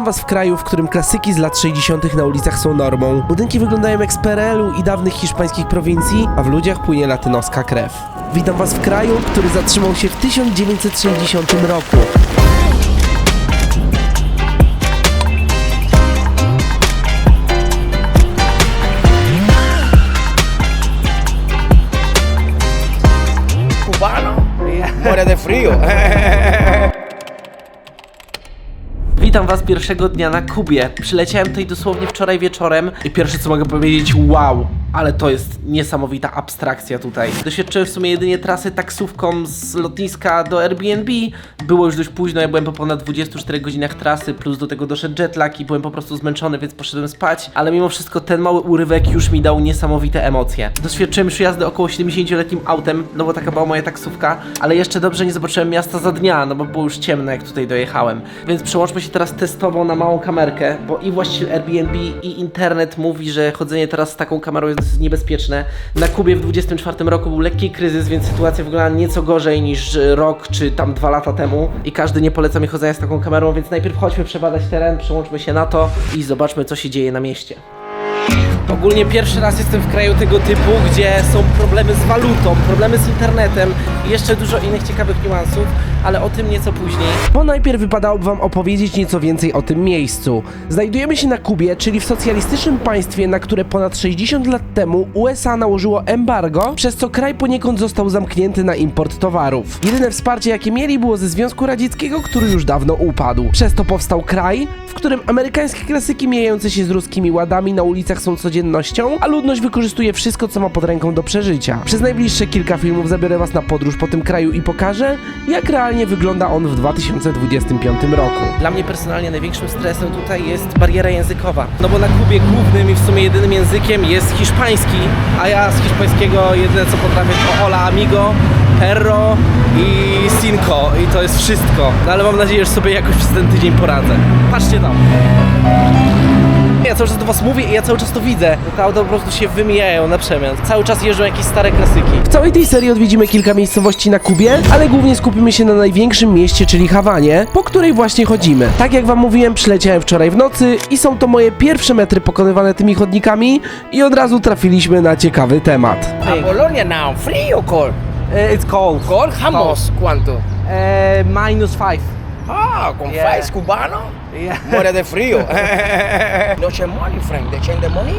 Witam was w kraju, w którym klasyki z lat 60. na ulicach są normą. Budynki wyglądają jak z PRL-u i dawnych hiszpańskich prowincji, a w ludziach płynie latynoska krew. Witam was w kraju, który zatrzymał się w 1960 roku. cubano muere de frío. Witam was pierwszego dnia na Kubie. Przyleciałem tutaj dosłownie wczoraj wieczorem i pierwsze co mogę powiedzieć, wow, ale to jest niesamowita abstrakcja tutaj. Doświadczyłem w sumie jedynie trasy taksówką z lotniska do Airbnb. Było już dość późno, ja byłem po ponad 24 godzinach trasy, plus do tego doszedł jetlag i byłem po prostu zmęczony, więc poszedłem spać, ale mimo wszystko ten mały urywek już mi dał niesamowite emocje. Doświadczyłem już jazdy około 70-letnim autem, no bo taka była moja taksówka, ale jeszcze dobrze nie zobaczyłem miasta za dnia, no bo było już ciemno jak tutaj dojechałem. Więc przełączmy się teraz testowo na małą kamerkę, bo i właściciel Airbnb i internet mówi, że chodzenie teraz z taką kamerą jest niebezpieczne. Na Kubie w 24 roku był lekki kryzys, więc sytuacja wygląda nieco gorzej niż rok czy tam dwa lata temu i każdy nie poleca mi chodzenia z taką kamerą, więc najpierw chodźmy przebadać teren, przełączmy się na to i zobaczmy co się dzieje na mieście. Ogólnie pierwszy raz jestem w kraju tego typu, gdzie są problemy z walutą, problemy z internetem i jeszcze dużo innych ciekawych niuansów, ale o tym nieco później. Bo najpierw wypadałoby wam opowiedzieć nieco więcej o tym miejscu. Znajdujemy się na Kubie, czyli w socjalistycznym państwie, na które ponad 60 lat temu USA nałożyło embargo, przez co kraj poniekąd został zamknięty na import towarów. Jedyne wsparcie, jakie mieli, było ze Związku Radzieckiego, który już dawno upadł. Przez to powstał kraj, w którym amerykańskie klasyki mijające się z ruskimi ładami na ulicach są codziennością, a ludność wykorzystuje wszystko, co ma pod ręką do przeżycia. Przez najbliższe kilka filmów zabiorę was na podróż po tym kraju i pokażę, jak realnie wygląda on w 2025 roku. Dla mnie personalnie największym stresem tutaj jest bariera językowa. No bo na Kubie głównym i w sumie jedynym językiem jest hiszpański, a ja z hiszpańskiego jedyne co potrafię to hola amigo, perro i cinco i to jest wszystko. No ale mam nadzieję, że sobie jakoś przez ten tydzień poradzę. Patrzcie tam. Ja cały czas do was mówię i ja cały czas to widzę. Te auta po prostu się wymijają na przemian. Cały czas jeżdżą jakieś stare klasyki. W całej tej serii odwiedzimy kilka miejscowości na Kubie, ale głównie skupimy się na największym mieście, czyli Hawanie, po której właśnie chodzimy. Tak jak wam mówiłem, przyleciałem wczoraj w nocy i są to moje pierwsze metry pokonywane tymi chodnikami i od razu trafiliśmy na ciekawy temat. A Polonia now, frío o cold? Eh, It's cold. Cold, jamos, ¿cuánto? Eh, minus 5. Ah, con Yeah. fries cubano, Yeah. muere de frío. no change money, friend. They change the money.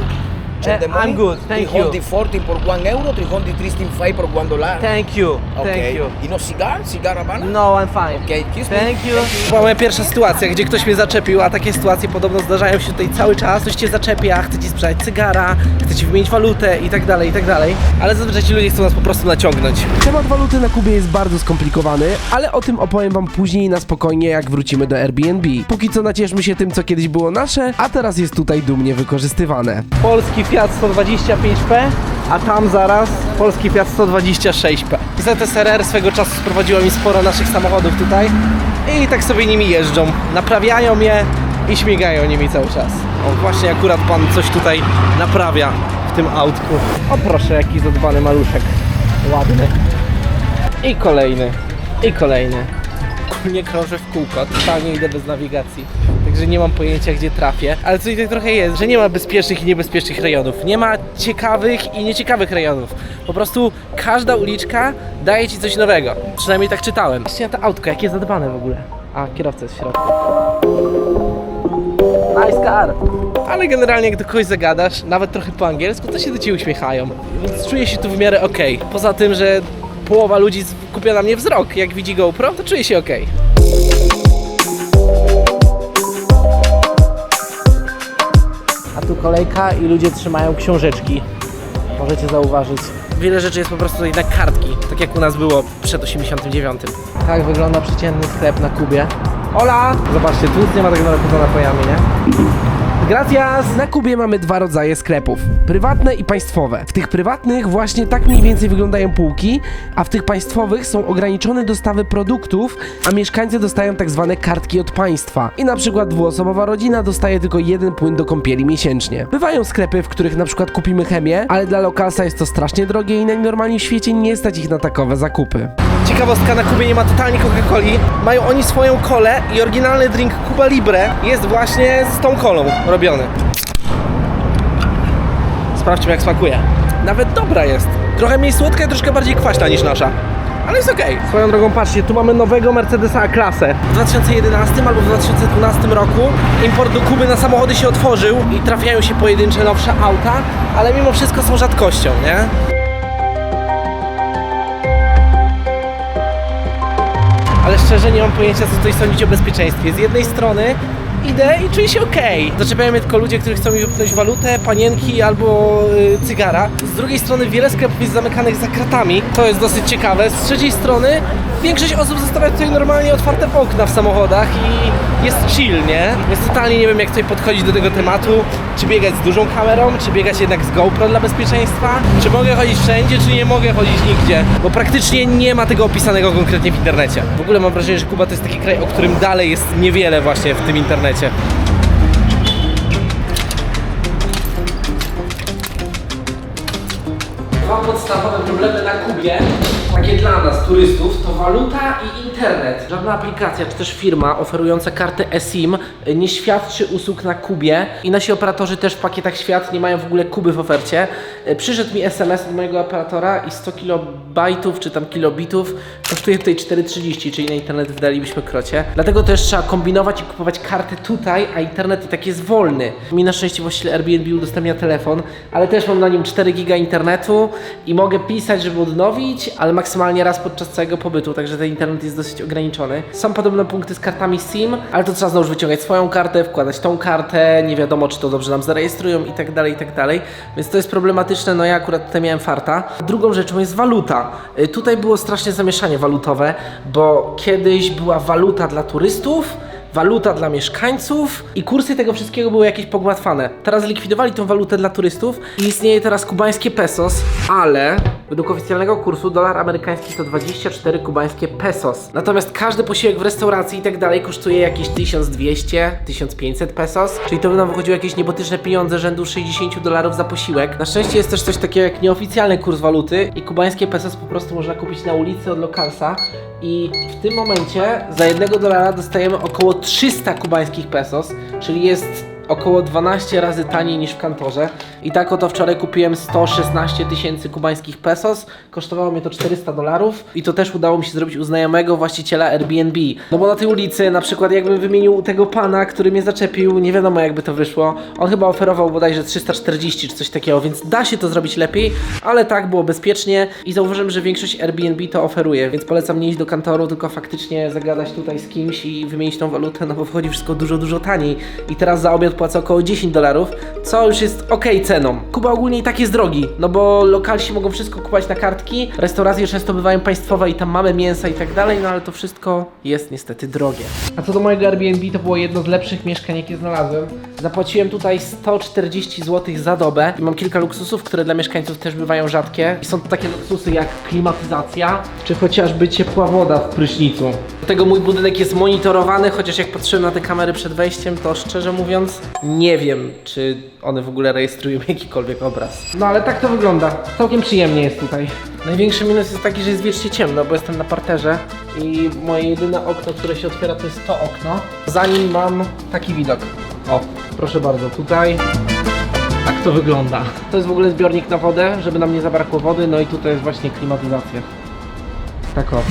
Eh, the money. I'm good, thank you. 340 por 1 euro, 335 por 1 dollar. Thank you. Okay. Thank you. Y no cigar, cigar Habana? No, I'm fine. Okay, kiss me. Thank you. Była moja pierwsza sytuacja, gdzie ktoś mnie zaczepił, a takie sytuacje podobno zdarzają się tutaj cały czas. Ktoś cię zaczepia, chce ci sprzedać cygara, chce ci wymienić walutę i tak dalej, i tak dalej. Ale zazwyczaj ci ludzie chcą nas po prostu naciągnąć. Temat waluty na Kubie jest bardzo skomplikowany, ale o tym opowiem wam później na spokojnie, jak wrócimy do Airbnb. Póki co nacieszmy się tym, co kiedyś było nasze, a teraz jest tutaj dumnie wykorzystywane. Polski Fiat 125P, a tam zaraz polski Fiat 126P. ZSRR swego czasu sprowadziło mi sporo naszych samochodów tutaj i tak sobie nimi jeżdżą. Naprawiają je i śmigają nimi cały czas. O, właśnie akurat pan coś tutaj naprawia w tym autku. O proszę, jaki zadbany maluszek. Ładny. I kolejny. I kolejny. Nie krążę w kółko, totalnie idę bez nawigacji. Także nie mam pojęcia, gdzie trafię. Ale coś tak trochę jest, że nie ma bezpiecznych i niebezpiecznych rejonów. Nie ma ciekawych i nieciekawych rejonów. Po prostu każda uliczka daje ci coś nowego. Przynajmniej tak czytałem. Patrzcie na to autko, jakie zadbane w ogóle. A, kierowca jest w środku. Nice car. Ale generalnie do kogoś zagadasz, nawet trochę po angielsku, to się do ciebie uśmiechają. Więc czuję się tu w miarę okej. Poza tym, że połowa ludzi kupia na mnie wzrok, jak widzi GoPro, to czuję się okej. A tu kolejka i ludzie trzymają książeczki. Możecie zauważyć. Wiele rzeczy jest po prostu tutaj na kartki, tak jak u nas było przed 89. Tak wygląda przeciętny sklep na Kubie. Ola! Zobaczcie, tu nic nie ma tak daleko za napojami, nie? Gracias! Na Kubie mamy dwa rodzaje sklepów: prywatne i państwowe. W tych prywatnych właśnie tak mniej więcej wyglądają półki, a w tych państwowych są ograniczone dostawy produktów, a mieszkańcy dostają tak zwane kartki od państwa. I na przykład dwuosobowa rodzina dostaje tylko jeden płyn do kąpieli miesięcznie. Bywają sklepy, w których na przykład kupimy chemię, ale dla lokalsa jest to strasznie drogie i najnormalniej w świecie nie stać ich na takowe zakupy. Ciekawostka, na Kubie nie ma totalnie Coca-Coli. Mają oni swoją kolę i oryginalny drink Cuba Libre jest właśnie z tą kolą robiony. Sprawdźmy jak smakuje. Nawet dobra jest. Trochę mniej słodka i troszkę bardziej kwaśna niż nasza. Ale jest okej. Swoją drogą patrzcie, tu mamy nowego Mercedesa A-klasę. W 2011 albo w 2012 roku import do Kuby na samochody się otworzył i trafiają się pojedyncze nowsze auta, ale mimo wszystko są rzadkością, nie? Ale szczerze nie mam pojęcia, co tutaj sądzić o bezpieczeństwie. Z jednej strony idę i czuję się okej. Zaczepiają mnie tylko ludzie, którzy chcą mi wypchnąć walutę, panienki albo y, cygara. Z drugiej strony wiele sklepów jest zamykanych za kratami. To jest dosyć ciekawe. Z trzeciej strony większość osób zostawia tutaj normalnie otwarte okna w samochodach i jest chill, nie? Więc totalnie nie wiem, jak tutaj podchodzić do tego tematu. Czy biegać z dużą kamerą, czy biegać jednak z GoPro dla bezpieczeństwa? Czy mogę chodzić wszędzie, czy nie mogę chodzić nigdzie? Bo praktycznie nie ma tego opisanego konkretnie w internecie. W ogóle mam wrażenie, że Kuba to jest taki kraj, o którym dalej jest niewiele właśnie w tym internecie. Dwa podstawowe problemy na Kubie, takie dla nas, turystów, to waluta i internet. Żadna aplikacja czy też firma oferująca kartę eSIM y, nie świadczy usług na Kubie i nasi operatorzy też w pakietach świat nie mają w ogóle Kuby w ofercie. Y, Przyszedł mi SMS od mojego operatora i 100 kilobajtów czy tam kilobitów kosztuje tutaj 4,30, czyli na internet wydalibyśmy krocie. Dlatego też trzeba kombinować i kupować karty tutaj, a internet i tak jest wolny. Mi na szczęście właściciel Airbnb udostępnia telefon, ale też mam na nim 4 giga internetu i mogę pisać, żeby odnowić, ale maksymalnie raz podczas całego pobytu, także ten internet jest dosyć ograniczony. Są podobne punkty z kartami SIM, ale to trzeba znowu wyciągać swoją kartę, wkładać tą kartę, nie wiadomo czy to dobrze nam zarejestrują i tak dalej, i tak dalej. Więc to jest problematyczne, no ja akurat tutaj miałem farta. Drugą rzeczą jest waluta. Y, Tutaj było strasznie zamieszanie walutowe, bo kiedyś była waluta dla turystów, waluta dla mieszkańców i kursy tego wszystkiego były jakieś pogmatwane. Teraz zlikwidowali tą walutę dla turystów i istnieje teraz kubańskie pesos, ale według oficjalnego kursu dolar amerykański to 24 kubańskie pesos. Natomiast każdy posiłek w restauracji i tak dalej kosztuje jakieś 1200, 1500 pesos, czyli to by nam wychodziło jakieś niebotyczne pieniądze rzędu 60 dolarów za posiłek. Na szczęście jest też coś takiego jak nieoficjalny kurs waluty i kubańskie pesos po prostu można kupić na ulicy od lokalsa i w tym momencie za jednego dolara dostajemy około 300 kubańskich pesos, czyli jest około 12 razy taniej niż w kantorze. I tak oto wczoraj kupiłem 116 tysięcy kubańskich pesos, kosztowało mnie to 400 dolarów i to też udało mi się zrobić u znajomego właściciela Airbnb. No bo na tej ulicy, na przykład jakbym wymienił tego pana, który mnie zaczepił, nie wiadomo jakby to wyszło. On chyba oferował bodajże 340 czy coś takiego, więc da się to zrobić lepiej, ale tak było bezpiecznie i zauważyłem, że większość Airbnb to oferuje, więc polecam nie iść do kantoru, tylko faktycznie zagadać tutaj z kimś i wymienić tą walutę, no bo wchodzi wszystko dużo, dużo taniej. I teraz za obiad płacę około 10 dolarów, co już jest ok ceną. Kuba ogólnie i tak jest drogi, no bo lokalsi mogą wszystko kupować na kartki, restauracje często bywają państwowe i tam mamy mięsa i tak dalej, no ale to wszystko jest niestety drogie. A co do mojego Airbnb, to było jedno z lepszych mieszkań, jakie znalazłem. Zapłaciłem tutaj 140 zł za dobę i mam kilka luksusów, które dla mieszkańców też bywają rzadkie. I są to takie luksusy jak klimatyzacja, czy chociażby ciepła woda w prysznicu. Do tego mój budynek jest monitorowany, chociaż jak patrzyłem na te kamery przed wejściem, to szczerze mówiąc nie wiem, czy one w ogóle rejestrują jakikolwiek obraz. No ale tak to wygląda. Całkiem przyjemnie jest tutaj. Największy minus jest taki, że jest wiecznie ciemno, bo jestem na parterze i moje jedyne okno, które się otwiera, to jest to okno. Za nim mam taki widok. O, proszę bardzo, tutaj tak to wygląda. To jest w ogóle zbiornik na wodę, żeby nam nie zabrakło wody, no i tutaj jest właśnie klimatyzacja. Tak o.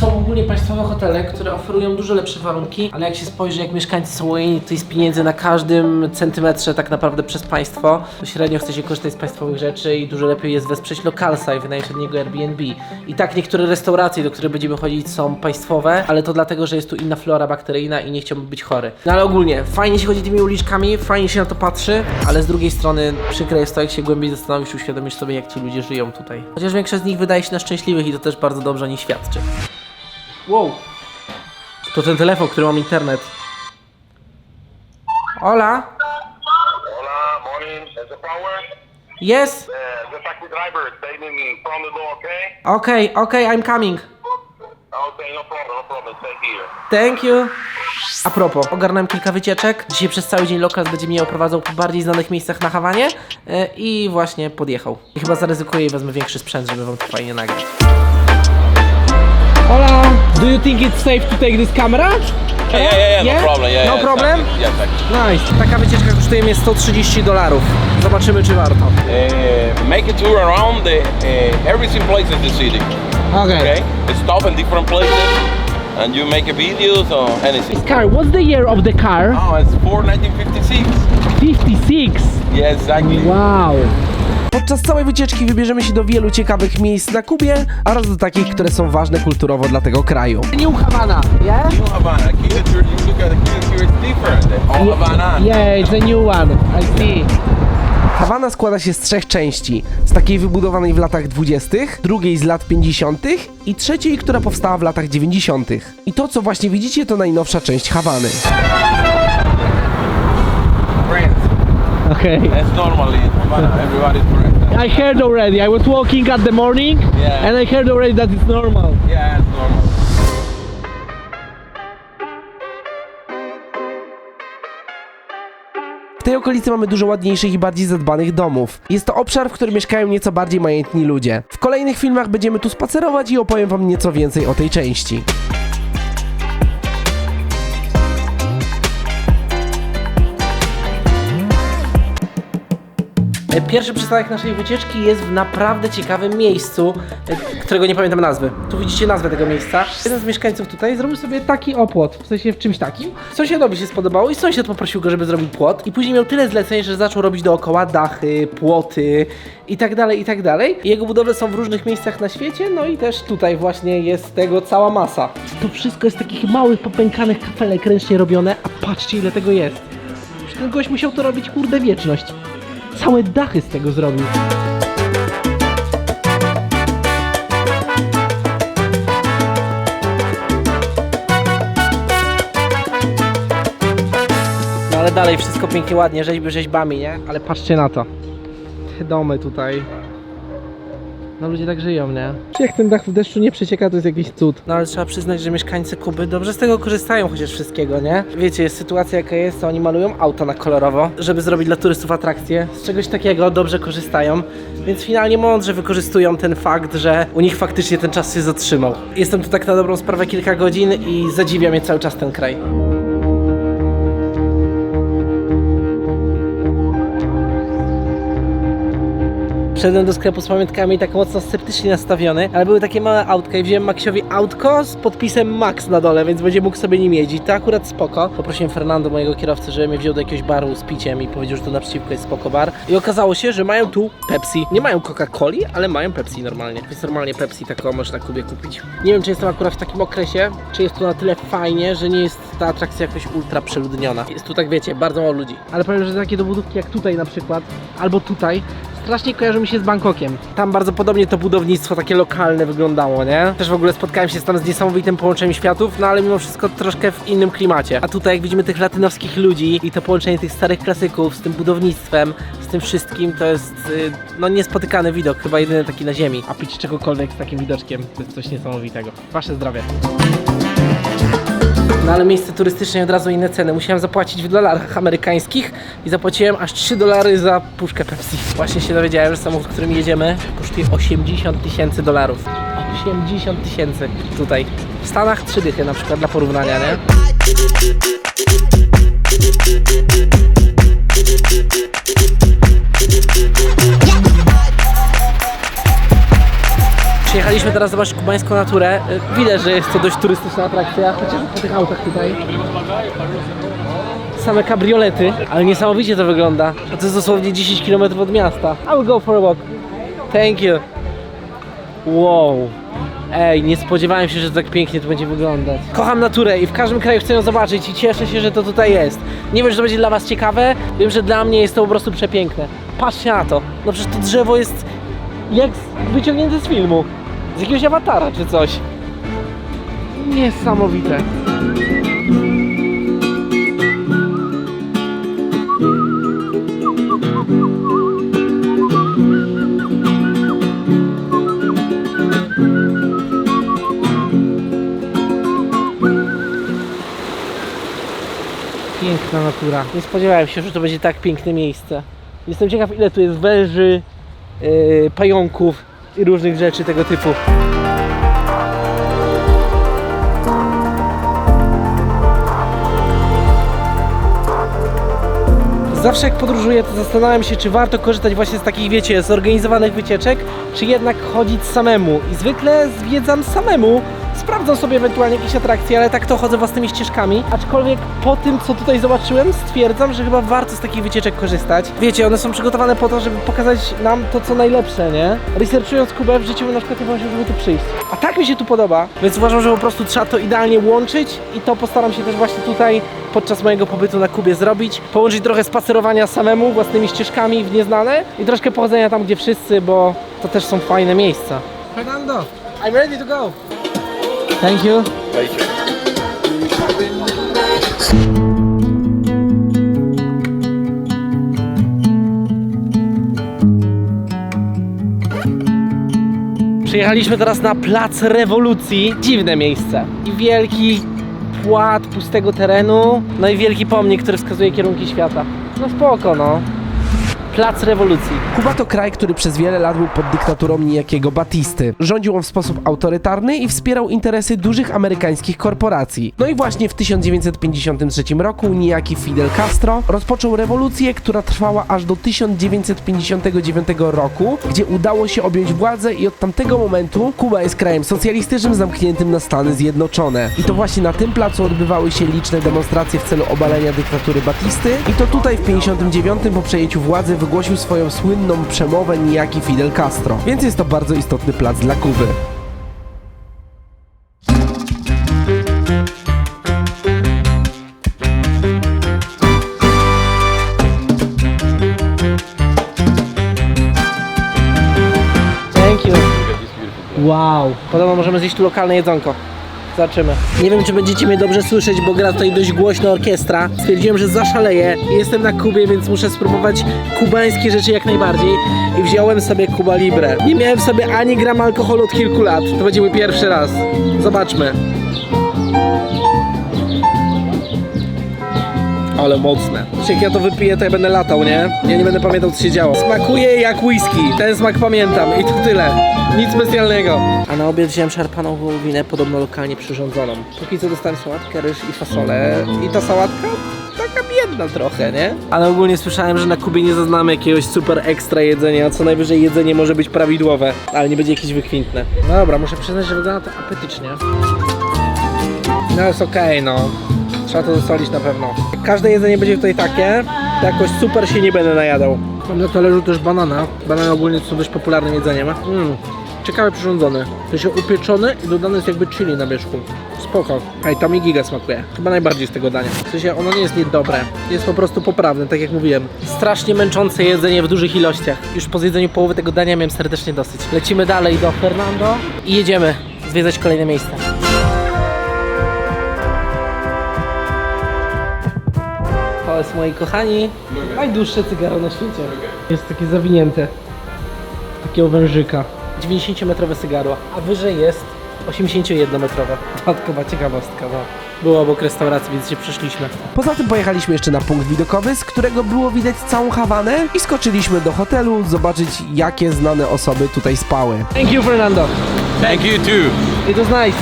Są ogólnie państwowe hotele, które oferują dużo lepsze warunki, ale jak się spojrzy, jak mieszkańcy są ujęci tutaj z pieniędzy na każdym centymetrze tak naprawdę przez państwo, to średnio chce się korzystać z państwowych rzeczy i dużo lepiej jest wesprzeć lokalsa i wynająć od niego Airbnb. I tak niektóre restauracje, do których będziemy chodzić są państwowe, ale to dlatego, że jest tu inna flora bakteryjna i nie chciałbym być chory. No ale ogólnie, fajnie się chodzi tymi uliczkami, fajnie się na to patrzy, ale z drugiej strony przykre jest to, jak się głębiej zastanowisz uświadomisz sobie, jak ci ludzie żyją tutaj. Chociaż większość z nich wydaje się na szczęśliwych i to też bardzo dobrze o nich świadczy. Wow. To ten telefon, który mam internet. Hola. Hola, morning. Is the power? Yes. Uh, the taxi driver is standing in front of the door, okay? Okay, okay, I'm coming. Okay, no problem, no problem. Thank you. Thank you. A propos, ogarnąłem kilka wycieczek. Dzisiaj przez cały dzień lokal będzie mnie oprowadzał po bardziej znanych miejscach na Hawanie e, i właśnie podjechał. I chyba zaryzykuję i wezmę większy sprzęt, żeby wam to fajnie nagrać. Do you think it's safe to take this camera? Yeah, yeah, yeah, Yeah? no problem. Yeah, No yeah, problem? exactly. Yeah, exactly. Nice. Taka wycieczka kosztuje mnie 130 dolarów. Zobaczymy, czy warto. Uh, make a tour around the uh, every single place in the city. Okay. Stop in different places, and you make a videos or anything. Car, what's the year of the car? Oh, it's for 1956. 56. Yeah, exactly. Wow. Podczas całej wycieczki wybierzemy się do wielu ciekawych miejsc na Kubie oraz do takich, które są ważne kulturowo dla tego kraju. New Havana, yeah? New Havana, Cuba, you look at the Cuba here, it's different. All Havana. Yeah, it's a new one. I see. Hawana składa się z trzech części. Z takiej wybudowanej w latach 20., drugiej z lat 50. i trzeciej, która powstała w latach 90. I to, co właśnie widzicie, to najnowsza część Hawany. Friends. Okay. That's normally in Havana. Everybody's friends. I heard already. I was walking at the morning Yeah. and I heard already that it's normal. Yeah, it's normal. W tej okolicy mamy dużo ładniejszych i bardziej zadbanych domów. Jest to obszar, w którym mieszkają nieco bardziej majętni ludzie. W kolejnych filmach będziemy tu spacerować i opowiem wam nieco więcej o tej części. Pierwszy przystanek naszej wycieczki jest w naprawdę ciekawym miejscu, e, którego nie pamiętam nazwy. Tu widzicie nazwę tego miejsca. Jeden z mieszkańców tutaj zrobił sobie taki opłot, w sensie w czymś takim. Sąsiadowi się spodobało i sąsiad poprosił go, żeby zrobił płot. I później miał tyle zleceń, że zaczął robić dookoła dachy, płoty i tak dalej, i tak dalej. Jego budowle są w różnych miejscach na świecie, no i też tutaj właśnie jest tego cała masa. To wszystko jest takich małych, popękanych kafelek ręcznie robione, a patrzcie ile tego jest. Przecież ten gość musiał to robić kurde wieczność. Całe dachy z tego zrobił. No ale dalej wszystko pięknie, ładnie, rzeźby rzeźbami, nie? Ale patrzcie na to. Te domy tutaj. No ludzie tak żyją, nie? Czy jak ten dach w deszczu nie przecieka, to jest jakiś cud. No ale trzeba przyznać, że mieszkańcy Kuby dobrze z tego korzystają chociaż wszystkiego, nie? Wiecie, jest sytuacja jaka jest, to oni malują auta na kolorowo, żeby zrobić dla turystów atrakcję. Z czegoś takiego dobrze korzystają, więc finalnie mądrze wykorzystują ten fakt, że u nich faktycznie ten czas się zatrzymał. Jestem tu tak na dobrą sprawę kilka godzin i zadziwia mnie cały czas ten kraj. Wszedłem do sklepu z pamiątkami tak mocno sceptycznie nastawiony, ale były takie małe autka i wziąłem Maxiowi autko z podpisem Max na dole, więc będzie mógł sobie nim jeździć. To akurat spoko. Poprosiłem Fernando, mojego kierowcy, żeby mnie wziął do jakiegoś baru z piciem i powiedział, że to naprzeciwko jest spoko bar. I okazało się, że mają tu Pepsi. Nie mają Coca-Coli, ale mają Pepsi normalnie. Więc normalnie Pepsi taką można na Kubie kupić. Nie wiem, czy jestem akurat w takim okresie, czy jest tu na tyle fajnie, że nie jest ta atrakcja jakoś ultra przeludniona. Jest tu tak, wiecie, bardzo mało ludzi. Ale powiem, że takie dobudówki jak tutaj na przykład, albo tutaj, strasznie kojarzy mi się z Bangkokiem. Tam bardzo podobnie to budownictwo takie lokalne wyglądało, nie? Też w ogóle spotkałem się tam z niesamowitym połączeniem światów, no ale mimo wszystko troszkę w innym klimacie. A tutaj jak widzimy tych latynowskich ludzi i to połączenie tych starych klasyków z tym budownictwem, z tym wszystkim, to jest y, no niespotykany widok, chyba jedyny taki na ziemi. A pić czegokolwiek z takim widoczkiem to jest coś niesamowitego. Wasze zdrowie. No ale miejsce turystyczne i od razu inne ceny. Musiałem zapłacić w dolarach amerykańskich i zapłaciłem aż 3 dolary za puszkę Pepsi. Właśnie się dowiedziałem, że samochód, którym jedziemy, kosztuje 80 tysięcy dolarów. 80 tysięcy tutaj. W Stanach 3 dychy na przykład dla porównania, nie? Przyjechaliśmy teraz zobaczyć kubańską naturę. Y, Widać, że jest to dość turystyczna atrakcja, chociażby po tych autach tutaj. Same kabriolety, ale niesamowicie to wygląda. A to jest dosłownie 10 km od miasta. I will go for a walk. Thank you. Wow. Ej, nie spodziewałem się, że tak pięknie to będzie wyglądać. Kocham naturę i w każdym kraju chcę ją zobaczyć i cieszę się, że to tutaj jest. Nie wiem, czy to będzie dla was ciekawe, wiem, że dla mnie jest to po prostu przepiękne. Patrzcie na to. No przecież to drzewo jest jak wyciągnięte z filmu. Z jakiegoś awatara czy coś. Niesamowite. Piękna natura. Nie spodziewałem się, że to będzie tak piękne miejsce. Jestem ciekaw, ile tu jest węży, yy, pająków i różnych rzeczy tego typu. Zawsze jak podróżuję, to zastanawiam się, czy warto korzystać właśnie z takich, wiecie, zorganizowanych wycieczek, czy jednak chodzić samemu. I zwykle zwiedzam samemu, sprawdzam sobie ewentualnie jakieś atrakcje, ale tak to chodzę własnymi ścieżkami. Aczkolwiek po tym, co tutaj zobaczyłem, stwierdzam, że chyba warto z takich wycieczek korzystać. Wiecie, one są przygotowane po to, żeby pokazać nam to, co najlepsze, nie? Researchując Kubę w życiu, na przykład nie pomyślał, żeby tu przyjść. A tak mi się tu podoba, więc uważam, że po prostu trzeba to idealnie łączyć i to postaram się też właśnie tutaj podczas mojego pobytu na Kubie zrobić. Połączyć trochę spacerowania samemu, własnymi ścieżkami w nieznane i troszkę pochodzenia tam, gdzie wszyscy, bo to też są fajne miejsca. Fernando, I'm ready to go. Thank you. Przyjechaliśmy teraz na Plac Rewolucji. Dziwne miejsce. I wielki płat pustego terenu. No i wielki pomnik, który wskazuje kierunki świata. No spoko, no. Plac Rewolucji. Kuba to kraj, który przez wiele lat był pod dyktaturą niejakiego Batisty. Rządził on w sposób autorytarny i wspierał interesy dużych amerykańskich korporacji. No i właśnie w 1953 roku niejaki Fidel Castro rozpoczął rewolucję, która trwała aż do 1959 roku, gdzie udało się objąć władzę i od tamtego momentu Kuba jest krajem socjalistycznym zamkniętym na Stany Zjednoczone. I to właśnie na tym placu odbywały się liczne demonstracje w celu obalenia dyktatury Batisty i to tutaj w 59 po przejęciu władzy wygłosił swoją słynną przemowę niejaki Fidel Castro. Więc jest to bardzo istotny plac dla Kuby. Thank you. Wow. Podobno możemy zjeść tu lokalne jedzonko. Zobaczymy. Nie wiem, czy będziecie mnie dobrze słyszeć, bo gra tutaj dość głośno orkiestra. Stwierdziłem, że zaszaleję. Jestem na Kubie, więc muszę spróbować kubańskie rzeczy jak najbardziej. I wziąłem sobie Cuba Libre. Nie miałem w sobie ani gram alkoholu od kilku lat. To będzie mój pierwszy raz. Zobaczmy. Ale mocne. Jak ja to wypiję, to ja będę latał, nie? Ja nie będę pamiętał, co się działo. Smakuje jak whisky. Ten smak pamiętam i to tyle. Nic specjalnego. A na obiad wziąłem szarpaną wołowinę, podobno lokalnie przyrządzoną. Póki co dostałem sałatkę, ryż i fasolę. I ta sałatka taka biedna trochę, nie? Ale ogólnie słyszałem, że na Kubie nie zaznamy jakiegoś super ekstra jedzenia, a co najwyżej jedzenie może być prawidłowe, ale nie będzie jakieś wykwintne. No dobra, muszę przyznać, że wygląda to apetycznie. No jest okej, no. Trzeba to zasolić na pewno. Każde jedzenie będzie tutaj takie, to jakoś super się nie będę najadał. Mam na talerzu też banana. Banany ogólnie są dość popularnym jedzeniem. Mm. Ciekawe przyrządzone. To się upieczone i dodane jest jakby chili na wierzchu. Spoko. Ej, to mi giga smakuje. Chyba najbardziej z tego dania. W sensie ono nie jest niedobre. Jest po prostu poprawne, tak jak mówiłem. Strasznie męczące jedzenie w dużych ilościach. Już po zjedzeniu połowy tego dania miałem serdecznie dosyć. Lecimy dalej do Fernando i jedziemy zwiedzać kolejne miejsca. To jest moi kochani najdłuższe cygaro na świecie. Jest takie zawinięte. Takiego wężyka. 90-metrowe cygaro, a wyżej jest 81-metrowe. Dodatkowa ciekawostka, no. Było obok restauracji, więc się przeszliśmy. Poza tym pojechaliśmy jeszcze na punkt widokowy, z którego było widać całą Hawanę i skoczyliśmy do hotelu zobaczyć jakie znane osoby tutaj spały. Thank you, Fernando. Thank you too. It was nice.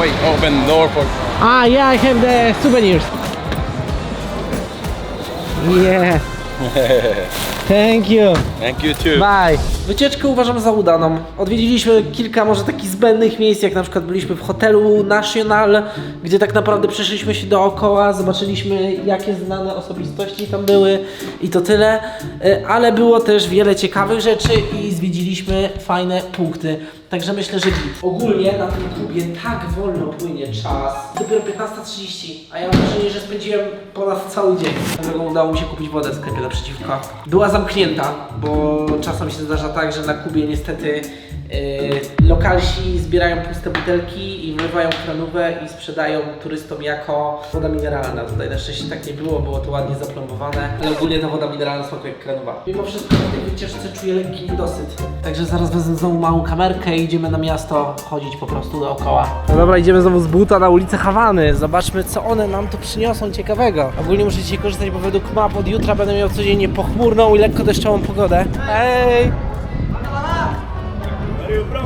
Wait, open door for. Ah, yeah, I have the souvenirs. Yeah. Thank you. Thank you too. Bye. Wycieczkę uważam za udaną. Odwiedziliśmy kilka może takich zbędnych miejsc, jak na przykład byliśmy w hotelu National, gdzie tak naprawdę przeszliśmy się dookoła, zobaczyliśmy jakie znane osobistości tam były i to tyle. E, Ale było też wiele ciekawych rzeczy i zwiedziliśmy fajne punkty. Także myślę, że git. Ogólnie na tym klubie tak wolno płynie czas. Dopiero 15.30, a ja mam wrażenie, że spędziłem ponad cały dzień. Dlatego udało mi się kupić wodę w sklepie naprzeciwko. Była zamknięta, bo czasem się zdarza tak, że na Kubie niestety yy, lokalsi zbierają puste butelki i wlewają kranówę i sprzedają turystom jako woda mineralna. Tutaj na szczęście tak nie było, było to ładnie zaplombowane, ale ogólnie ta woda mineralna smakuje jak kranowa. Mimo wszystko na tej wycieczce czuję lekki niedosyt. Także zaraz wezmę znowu małą kamerkę i idziemy na miasto chodzić po prostu dookoła. No dobra, idziemy znowu z buta na ulicę Hawany. Zobaczmy, co one nam tu przyniosą ciekawego. Ogólnie muszę dzisiaj korzystać, bo według map od jutra będę miał codziennie pochmurną i lekko deszczową pogodę. Hej!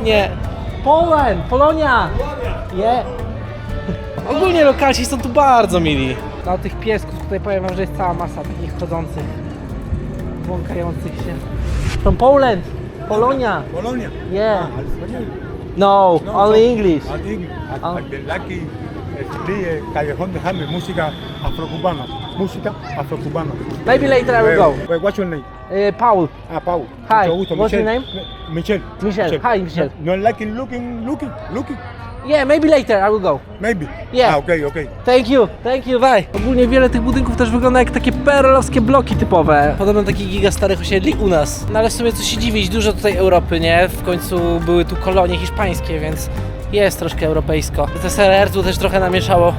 Nie. Poland! Polonia! Nie. Ogólnie lokalsi są tu bardzo mili. Na tych piesków tutaj powiem wam, że jest cała masa takich chodzących, błąkających się. From Poland! Polonia! Polonia. Yeah. Ah. No, No, only so- English. al English. Al- Ah. al Lucky, Chile, Callejón de James, música afrocubana. Música afrocubana. Maybe later I will go. Wait, what's your name? Uh, Paul. Ah, Paul. Hi, Mucho gusto, what's your Michelle. name? Mi- Michelle. Michelle. Hi, Michelle. No, no liking, looking, looking, looking. Yeah, maybe later I will go. Maybe. Yeah. Ah, okay, okay. Thank you, thank you, bye. Ogólnie wiele tych budynków też wygląda jak takie perlowskie bloki typowe. Podobno takich giga starych osiedli u nas. No ale w sumie co się dziwić, dużo tutaj Europy, nie? W końcu były tu kolonie hiszpańskie, więc jest troszkę europejsko. ZSRR tu też trochę namieszało,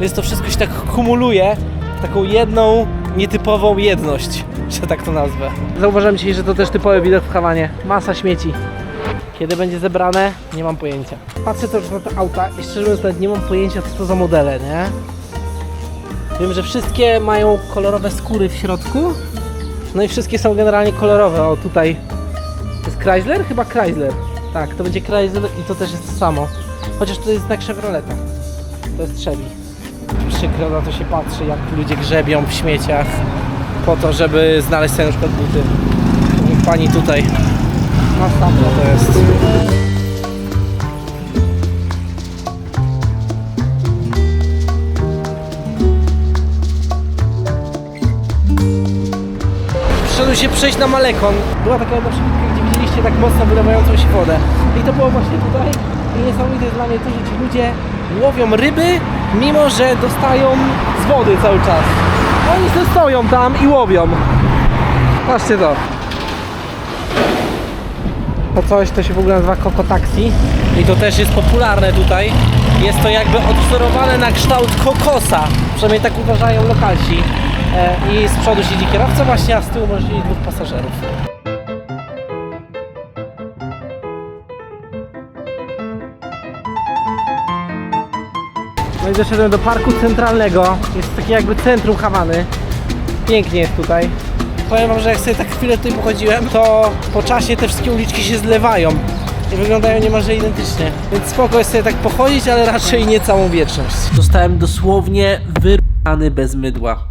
więc to wszystko się tak kumuluje w taką jedną, nietypową jedność, że tak to nazwę. Zauważyłem dzisiaj, że to też typowy widok w Hawanie. Masa śmieci. Kiedy będzie zebrane, nie mam pojęcia. Patrzę też na te auta i szczerze mówiąc nawet nie mam pojęcia co to za modele, nie? Wiem, że wszystkie mają kolorowe skóry w środku. No i wszystkie są generalnie kolorowe. O tutaj jest Chrysler? Chyba Chrysler. Tak, to będzie Chrysler i to też jest to samo. Chociaż to jest znak Chevroleta. To jest Chevy. Przykro na to się patrzy, jak ludzie grzebią w śmieciach po to, żeby znaleźć sobie na przykład buty. Pani tutaj Masakra to jest. Przyszedłem się przejść na Malekon. Była taka jedna przebitka, gdzie widzieliście tak mocno wylewającą się wodę. I to było właśnie tutaj. I niesamowite dla mnie to, że ci ludzie łowią ryby, mimo że dostają z wody cały czas. Oni sobie stoją tam i łowią. Patrzcie to. Coś, to się w ogóle nazywa Coco Taxi i to też jest popularne tutaj. Jest to jakby odwzorowane na kształt kokosa, przynajmniej tak uważają lokalsi. E, I z przodu siedzi kierowca właśnie, a z tyłu może siedzieć dwóch pasażerów. No i doszedłem do parku centralnego. Jest takie jakby centrum Hawany. Pięknie jest tutaj. Powiem wam, że jak sobie tak chwilę tutaj pochodziłem, to po czasie te wszystkie uliczki się zlewają i wyglądają niemalże identycznie. Więc spoko jest sobie tak pochodzić, ale raczej nie całą wieczność. Zostałem dosłownie wyrany bez mydła.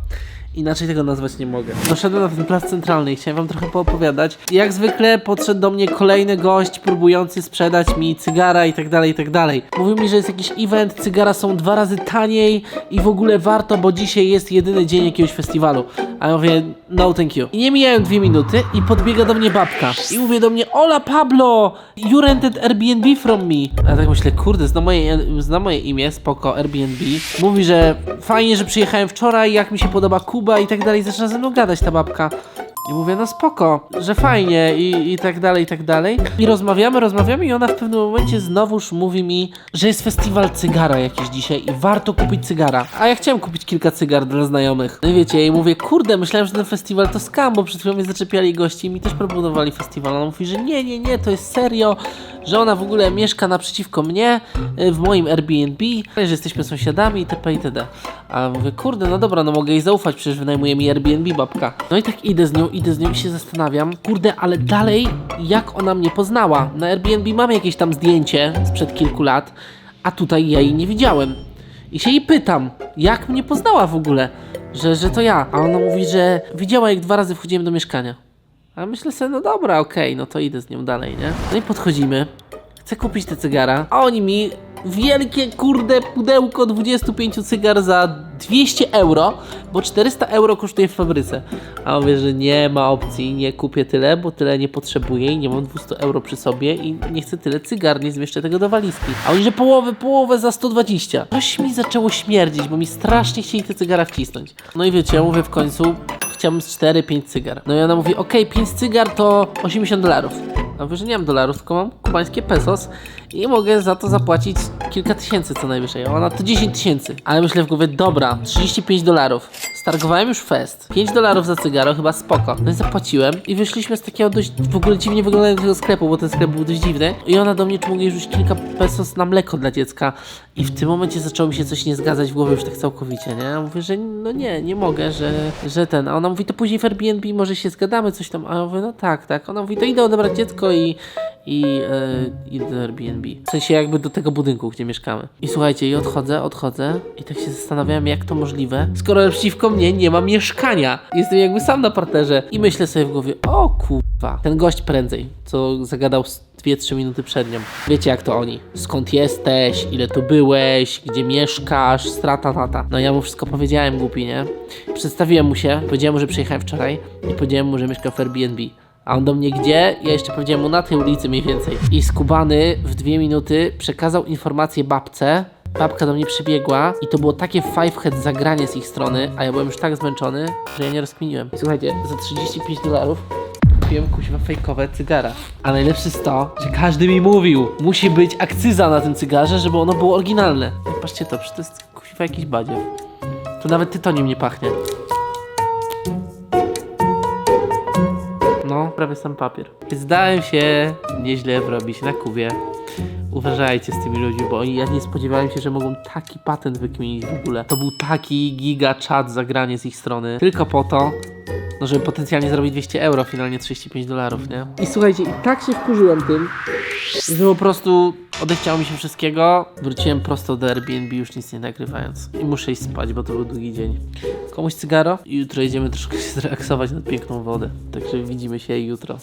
Inaczej tego nazwać nie mogę. Doszedłem na ten plac centralny i chciałem wam trochę poopowiadać. Jak zwykle podszedł do mnie kolejny gość próbujący sprzedać mi cygara i tak dalej, i tak dalej. Mówił mi, że jest jakiś event, cygara są dwa razy taniej i w ogóle warto, bo dzisiaj jest jedyny dzień jakiegoś festiwalu. A ja mówię, no thank you. I nie mijają dwie minuty i podbiega do mnie babka. I mówi do mnie, Ola Pablo, you rented Airbnb from me. A tak myślę, kurde, zna moje, zna moje imię, spoko, Airbnb. Mówi, że fajnie, że przyjechałem wczoraj, jak mi się podoba I tak dalej. Zaczyna ze mną gadać ta babka. I mówię, no spoko, że fajnie i, i tak dalej, i tak dalej. I rozmawiamy, rozmawiamy i ona w pewnym momencie znowuż mówi mi, że jest festiwal cygara jakiś dzisiaj i warto kupić cygara. A ja chciałem kupić kilka cygar dla znajomych. No i wiecie, i mówię, kurde, myślałem, że ten festiwal to skam, bo przed chwilą mnie zaczepiali gości i mi też proponowali festiwal. Ona mówi, że nie, nie, nie, to jest serio, że ona w ogóle mieszka naprzeciwko mnie y, w moim Airbnb, że jesteśmy sąsiadami itp. itd. A mówię, kurde, no dobra, no mogę jej zaufać, przecież wynajmuje mi Airbnb babka. No i tak idę z nią, idę z nią i się zastanawiam, kurde, ale dalej jak ona mnie poznała. Na Airbnb mamy jakieś tam zdjęcie sprzed kilku lat, a tutaj ja jej nie widziałem. I się jej pytam, jak mnie poznała w ogóle, że, że to ja. A ona mówi, że widziała jak dwa razy wchodziłem do mieszkania. A myślę sobie, no dobra, okej, no to idę z nią dalej, nie? No i podchodzimy. Chcę kupić te cygara, a oni mi wielkie, kurde, pudełko 25 cygar za 200 euro, bo 400 euro kosztuje w fabryce. A mówię, że nie ma opcji, nie kupię tyle, bo tyle nie potrzebuję i nie mam 200 euro przy sobie i nie chcę tyle cygar, nie zmieszczę tego do walizki. A oni, że połowę, połowę za 120. Coś mi zaczęło śmierdzić, bo mi strasznie chcieli te cygara wcisnąć. No i wiecie, ja mówię w końcu, chciałbym z 4-5 cygar. No i ona mówi, okej, 5 cygar to 80 dolarów. A mówię, że nie mam dolarów, tylko mam kubańskie pesos i mogę za to zapłacić kilka tysięcy co najwyżej. Ona to 10 tysięcy. Ale myślę w głowie, dobra, 35 dolarów. Stargowałem już fest. 5 dolarów za cygaro, chyba spoko. No i zapłaciłem i wyszliśmy z takiego dość w ogóle dziwnie wyglądającego sklepu, bo ten sklep był dość dziwny. I ona do mnie, czy mogę rzucić kilka pesos na mleko dla dziecka. I w tym momencie zaczęło mi się coś nie zgadzać w głowie już tak całkowicie, nie? Ja mówię, że no nie, nie mogę, że, że ten. A ona mówi, to później w Airbnb może się zgadamy, coś tam. A ja mówię, no tak, tak. Ona mówi, to idę odebrać dziecko i, i e, idę do Airbnb. W sensie jakby do tego budynku, gdzie mieszkamy. I słuchajcie, i odchodzę, odchodzę i tak się zastanawiałem, jak to możliwe, skoro przeciwko mnie nie ma mieszkania. Jestem jakby sam na parterze i myślę sobie w głowie, o kurwa, ten gość prędzej, co zagadał s- 2-3 minuty przed nią. Wiecie jak to oni. Skąd jesteś, ile tu byłeś, gdzie mieszkasz, strata tata. No ja mu wszystko powiedziałem, głupi, nie? Przedstawiłem mu się, powiedziałem mu, że przyjechałem wczoraj i powiedziałem mu, że mieszkam w Airbnb. A on do mnie gdzie? Ja jeszcze powiedziałem mu na tej ulicy mniej więcej. I skubany w dwie minuty przekazał informację babce. Babka do mnie przybiegła i to było takie five head zagranie z ich strony, a ja byłem już tak zmęczony, że ja nie rozkminiłem. Słuchajcie, za 35 dolarów kupiłem kuźwa fejkowe cygara. A najlepsze jest to, że każdy mi mówił, musi być akcyza na tym cygarze, żeby ono było oryginalne. No patrzcie to, przecież to jest kuźwa jakiś badziew. Tu nawet tytoniem nie pachnie. Prawie sam papier. Zdałem się nieźle wrobić na Kubie. Uważajcie z tymi ludźmi, bo oni, ja nie spodziewałem się, że mogą taki patent wykminić w ogóle. To był taki giga czat zagranie z ich strony. Tylko po to, no żeby potencjalnie zarobić 200 euro, finalnie 35 dolarów, nie? I słuchajcie, i tak się wkurzyłem tym, że po prostu odechciało mi się wszystkiego. Wróciłem prosto do Airbnb, już nic nie nagrywając. I muszę iść spać, bo to był długi dzień. Komuś cygaro i jutro jedziemy troszkę się zrelaksować nad piękną wodę. Także widzimy się jutro.